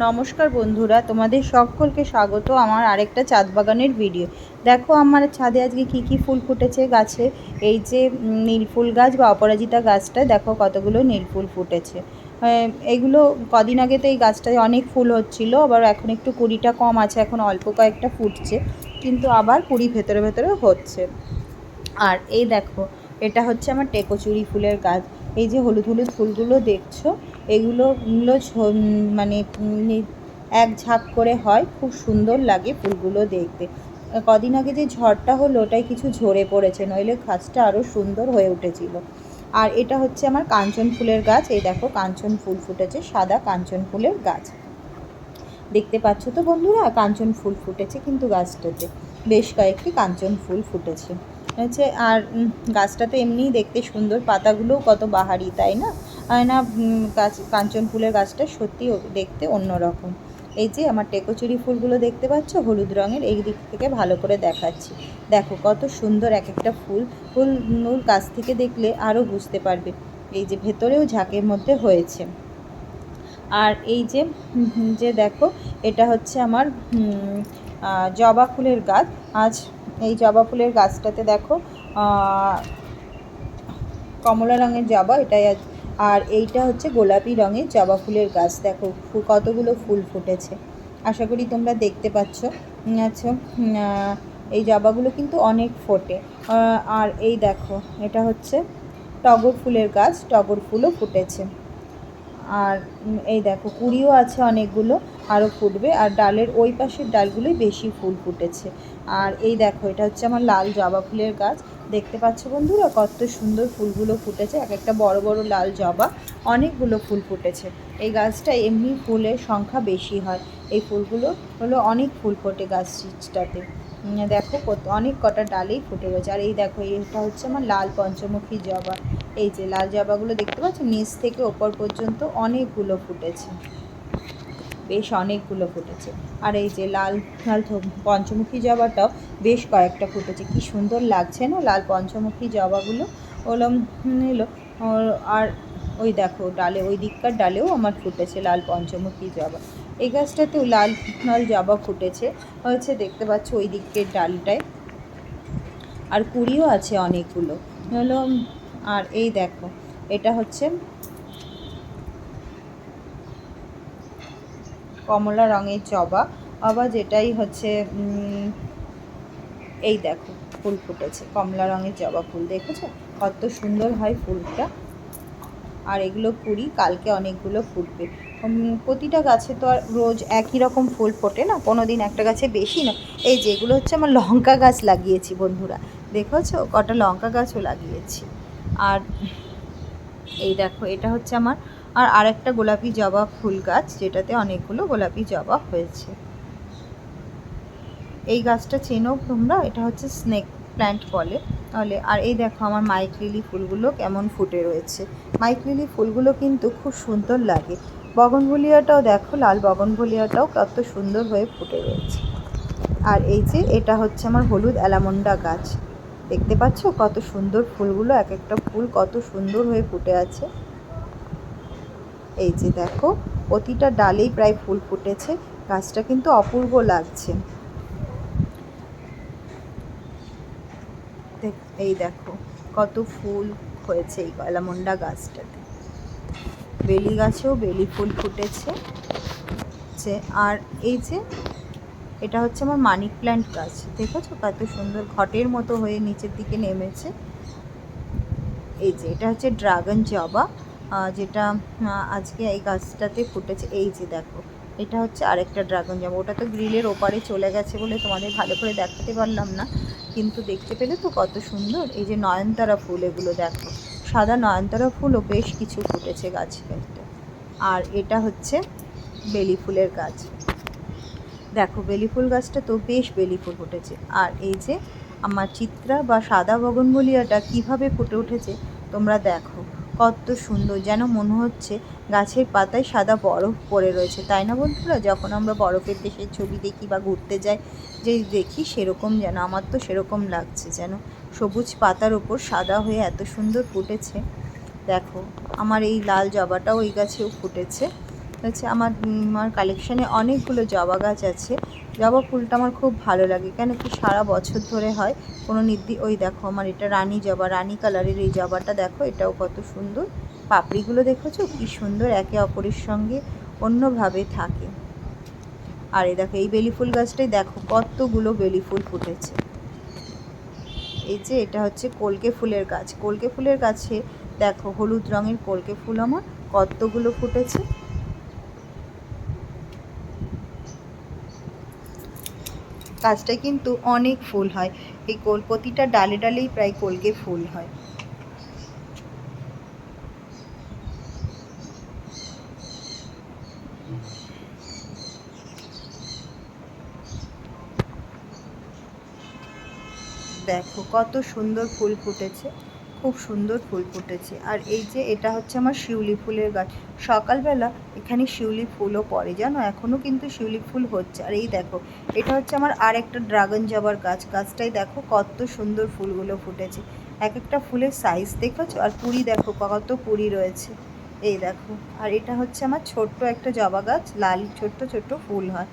নমস্কার বন্ধুরা, তোমাদের সকলকে স্বাগত আমার আরেকটা চাঁদ বাগানের ভিডিও দেখো আমার ছাদে আজকে কি কি ফুল ফুটেছে গাছে? এই যে নীলফুল গাছ বা অপরাজিতা গাছটা, দেখো কতগুলো নীলফুল ফুটেছে। এগুলো কদিন আগে তো এই গাছটায় অনেক ফুল হচ্ছিল, আবার এখন একটু কুড়িটা কম আছে, এখন অল্প কয়েকটা ফুটছে, কিন্তু আবার কুড়ি ভেতরে ভেতরে হচ্ছে। আর এই দেখো, এটা হচ্ছে আমার টেকোচুরি ফুলের গাছ। এই যে হলুদ হলুদ ফুলগুলো দেখছ এগুলো মানে এক ঝাঁক করে হয়। খুব সুন্দর লাগে ফুলগুলো দেখতে। কদিন আগে যে ঝড়টা হলো ওটাই কিছু ঝরে পড়েছে, নইলে গাছটা আরও সুন্দর হয়ে উঠেছিল। আর এটা হচ্ছে আমার কাঞ্চন ফুলের গাছ। এই দেখো, কাঞ্চন ফুল ফুটেছে, সাদা কাঞ্চন ফুলের গাছ। দেখতে পাচ্ছ তো বন্ধুরা, কাঞ্চন ফুল ফুটেছে কিন্তু গাছটাতে। বেশ কয়েকটি কাঞ্চন ফুল ফুটেছে। হচ্ছে, আর গাছটা তো এমনিই দেখতে সুন্দর, পাতাগুলোও কত বাহারি, তাই না? না গাছ, কাঞ্চন ফুলের গাছটা সত্যি দেখতে অন্যরকম। এই যে আমার টেকোচুরি ফুলগুলো দেখতে পাচ্ছ, হলুদ রঙের, এই দিক থেকে ভালো করে দেখাচ্ছি। দেখো কত সুন্দর এক একটা ফুল ফুল কাছ থেকে দেখলে আরও বুঝতে পারবে, এই যে ভেতরেও ঝাঁকের মধ্যে হয়েছে। আর এই যে যে দেখো, এটা হচ্ছে আমার জবা ফুলের গাছ। আজ এই জবা ফুলের গাছটাতে দেখো কমলা রঙের জবা, এটাই আর এইটা হচ্ছে গোলাপি রঙের জবা ফুলের গাছ। দেখো কতগুলো ফুল ফুটেছে। আশা করি তোমরা দেখতে পাচ্ছ। আচ্ছা এই জবাগুলো কিন্তু অনেক ফোটে। আর এই দেখো, এটা হচ্ছে টগর ফুলের গাছ, টগর ফুলও ফুটেছে। আর এই দেখো, কুড়িও আছে অনেকগুলো। আরও ফুটবে আর ডালের ওই পাশের ডালগুলোই বেশি ফুল ফুটেছে। আর এই দেখো, এটা হচ্ছে আমার লাল জবা ফুলের গাছ। দেখতে পাচ্ছ বন্ধুরা, কত সুন্দর ফুলগুলো ফুটেছে। এক একটা বড় বড় লাল জবা, অনেকগুলো ফুল ফুটেছে। এই গাছটা এমনি ফুলের সংখ্যা বেশি হয়। এই ফুলগুলো হলো অনেক ফুল ফোটে গাছটাতে। দেখো, কত, অনেক কটা ডালেই ফুটে রয়েছে। আর এই দেখো, এটা হচ্ছে আমার লাল পঞ্চমুখী জবা। এই যে লাল জবাগুলো দেখতে পাচ্ছ, নিচ থেকে ওপর পর্যন্ত অনেকগুলো ফুটেছে। বেশ অনেকগুলো ফুটেছে। আর এই যে লাল লাল পঞ্চমুখী জবাটাও বেশ কয়েকটা ফুটেছে। কি সুন্দর লাগছে না লাল পঞ্চমুখী জবাগুলো? ওগুলো নিল আর ওই দেখো, ডালে, ওই দিককার ডালেও আমার ফুটেছে লাল পঞ্চমুখী জবা। এই গাছটাতেও লাল লাল জবা ফুটেছে। হচ্ছে দেখতে পাচ্ছ ওই দিকের ডালটায়। আর কুড়িও আছে অনেকগুলো। হলো আর এই দেখো, এটা হচ্ছে কমলা রঙের জবা আবার যেটাই হচ্ছে এই দেখো, ফুল ফুটেছে, কমলা রঙের জবা ফুল, দেখেছ? কত সুন্দর হয় ফুলটা। আর এগুলো কুড়ি, কালকে অনেকগুলো ফুটবে। প্রতিটা গাছে তো আর রোজ একই রকম ফুল ফোটে না কোনো দিন একটা গাছে বেশি না। এই যে এগুলো হচ্ছে আমার লঙ্কা গাছ লাগিয়েছি বন্ধুরা, দেখেছ? কটা লঙ্কা গাছও লাগিয়েছি। আর এই দেখো, এটা হচ্ছে আমার আর আরেকটা গোলাপি জবা ফুল গাছ, যেটাতে অনেকগুলো গোলাপি জবা হয়েছে। এই গাছটা চেনো তোমরা? এটা হচ্ছে স্নেক প্ল্যান্ট বলে। তাহলে, আর এই দেখো আমার মাইক লিলি ফুলগুলো কেমন ফুটে রয়েছে। মাইক লিলি ফুলগুলো কিন্তু খুব সুন্দর লাগে। বগনভলিয়াটাও দেখো, লাল বগনভলিয়াটাও কত সুন্দর হয়ে ফুটে রয়েছে। আর এই যে, এটা হচ্ছে আমার হলুদ অ্যালামন্ডা গাছ। দেখতে পাচ্ছ কত সুন্দর ফুলগুলো, এক একটা ফুল কত সুন্দর হয়ে ফুটে আছে। এই যে দেখো, প্রতিটা ডালেই প্রায় ফুল ফুটেছে, গাছটা কিন্তু অপূর্ব লাগছে। এই দেখো, কত ফুল হয়েছে এই গলামন্ডা গাছটাতে। বেলি গাছেও বেলি ফুল ফুটেছে। যে, আর এই যে, এটা হচ্ছে আমার মানি প্ল্যান্ট গাছ। দেখেছ কত সুন্দর ঘটের মতো হয়ে নিচের দিকে নেমেছে? এই যে, এটা হচ্ছে ড্রাগন জবা। যেটা আজকে এই গাছটাতে ফুটেছে, এই যে দেখো, এটা হচ্ছে আরেকটা ড্রাগন জবা ওটা তো গ্রিলের ওপারে চলে গেছে বলে তোমাদের ভালো করে দেখাতে পারলাম না, কিন্তু দেখতে পেলে তো কত সুন্দর, এই যে নয়নতারা ফুল এগুলো দেখো, সাদা নয়নতারা ফুলও বেশ কিছু ফুটেছে গাছটাতে আর এটা হচ্ছে বেলি ফুলের গাছ, দেখো বেলি ফুল গাছটা তো বেশ বেলি ফুল ফুটেছে, আর এই যে আমার চিত্রা বা সাদা বগনভলিয়াটা কীভাবে ফুটে উঠেছে, তোমরা দেখো কত সুন্দর, যেন মনে হচ্ছে গাছের পাতায় সাদা বরফ পড়ে রয়েছে। তাই না বন্ধুরা? যখন আমরা বরফের দেশের ছবি দেখি বা ঘুরতে যাই, যে দেখি সেরকম যেন, আমার তো সেরকম লাগছে যেন। সবুজ পাতার ওপর সাদা হয়ে এত সুন্দর ফুটেছে। দেখো, আমার এই লাল জবাটাও ওই গাছেও ফুটেছে। হচ্ছে আমার আমার কালেকশানে অনেকগুলো জবা গাছ আছে। জবা ফুলটা আমার খুব ভালো লাগে, কেন কি সারা বছর ধরে হয়। কোনো নির্দি, ওই দেখো আমার এটা রানী জবা, রানী কালারের এই জবাটা দেখো, এটাও কত সুন্দর। পাপড়িগুলো দেখেছ? কি সুন্দর, একে অপরের সঙ্গে অন্যভাবে থাকে। আর এই দেখো, এই বেলি ফুল গাছটাই দেখো, কতগুলো বেলি ফুল ফুটেছে। এই যে এটা হচ্ছে কলকে ফুলের গাছ। কলকে ফুলের গাছে দেখো, হলুদ রঙের কলকে ফুল আমার, কতগুলো ফুটেছে। গাছটায় কিন্তু অনেক ফুল হয়। এই কোল প্রতিটা ডালে ডালেই প্রায় কলকে ফুল হয়। দেখো কত সুন্দর ফুল ফুটেছে। খুব সুন্দর ফুল ফুটেছে। আর এই যে এটা হচ্ছে আমার শিউলি ফুলের গাছ। সকালবেলা এখানে শিউলি ফুলও পড়ে, জানো? এখনও কিন্তু শিউলি ফুল হচ্ছে। আর এই দেখো, এটা হচ্ছে আমার আর একটা ড্রাগন জবার গাছ। গাছটাই দেখো কত সুন্দর ফুলগুলো ফুটেছে। এক একটা ফুলের সাইজ দেখেছ? আর পুরি দেখো কত পুরি রয়েছে। এই দেখো, আর এটা হচ্ছে আমার ছোট্ট একটা জবা গাছ। লাল ছোট্ট ছোট্ট ফুল হয়।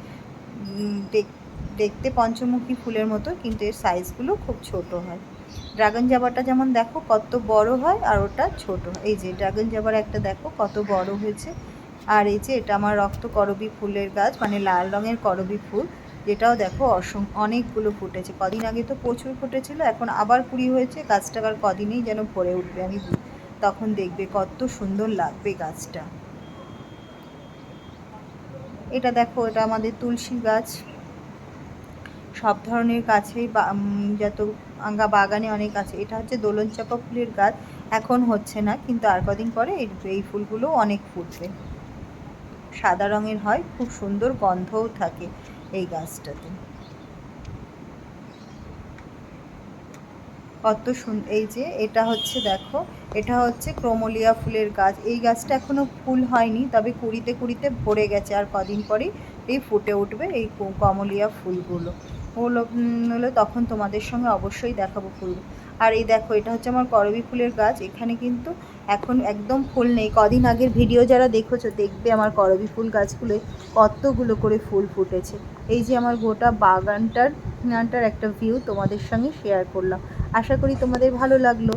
দেখ- দেখতে পঞ্চমুখী ফুলের মতো, কিন্তু এর সাইজগুলো খুব ছোট হয়। ড্রাগন জাবাটা যেমন দেখো কত বড় হয় আর ওটা ছোট এই যে ড্রাগন জাবার একটা দেখো কত বড় হয়েছে। আর এই যে এটা আমার রক্ত করবী ফুলের গাছ মানে লাল রঙের করবী ফুল, যেটাও দেখো অসং, অনেকগুলো ফুটেছে। কদিন আগে তো প্রচুর ফুটেছিল, এখন আবার কুড়ি হয়েছে, গাছটা আর কদিনেই যেন ভরে উঠবে, আমি তখন দেখবে কত সুন্দর লাগবে গাছটা। এটা দেখো, এটা আমাদের তুলসী গাছ। সব ধরনের গাছেই যত আঙ্গা বাগানে অনেক আছে, এটা হচ্ছে দোলন চাপা ফুলের গাছ, এখন হচ্ছে না, কিন্তু আর কদিন পরে এই ফুলগুলো অনেক ফুটবে। সাদা রঙের হয়, খুব সুন্দর গন্ধও থাকে এই গাছটাতে। কত সুন্দর এই যে এটা হচ্ছে দেখো, এটা হচ্ছে ক্রোমোলিয়া ফুলের গাছ, এই গাছটা এখনও ফুল হয়নি, তবে কুড়িতে কুড়িতে ভরে গেছে, আর কদিন পরেই এই ফুটে উঠবে এই কমলিয়া ফুলগুলো। হলো হলো তখন তোমাদের সঙ্গে অবশ্যই দেখাবো ফুল। আর এই দেখো, এটা হচ্ছে আমার করবি ফুলের গাছ। এখানে কিন্তু এখন একদম ফুল নেই। কদিন আগের ভিডিও যারা দেখেছ, দেখবে আমার করবি ফুল গাছগুলো কতগুলো করে ফুল ফুটেছে। এই যে আমার গোটা বাগানটার একটা ভিউ তোমাদের সঙ্গে শেয়ার করলাম। আশা করি তোমাদের ভালো লাগল।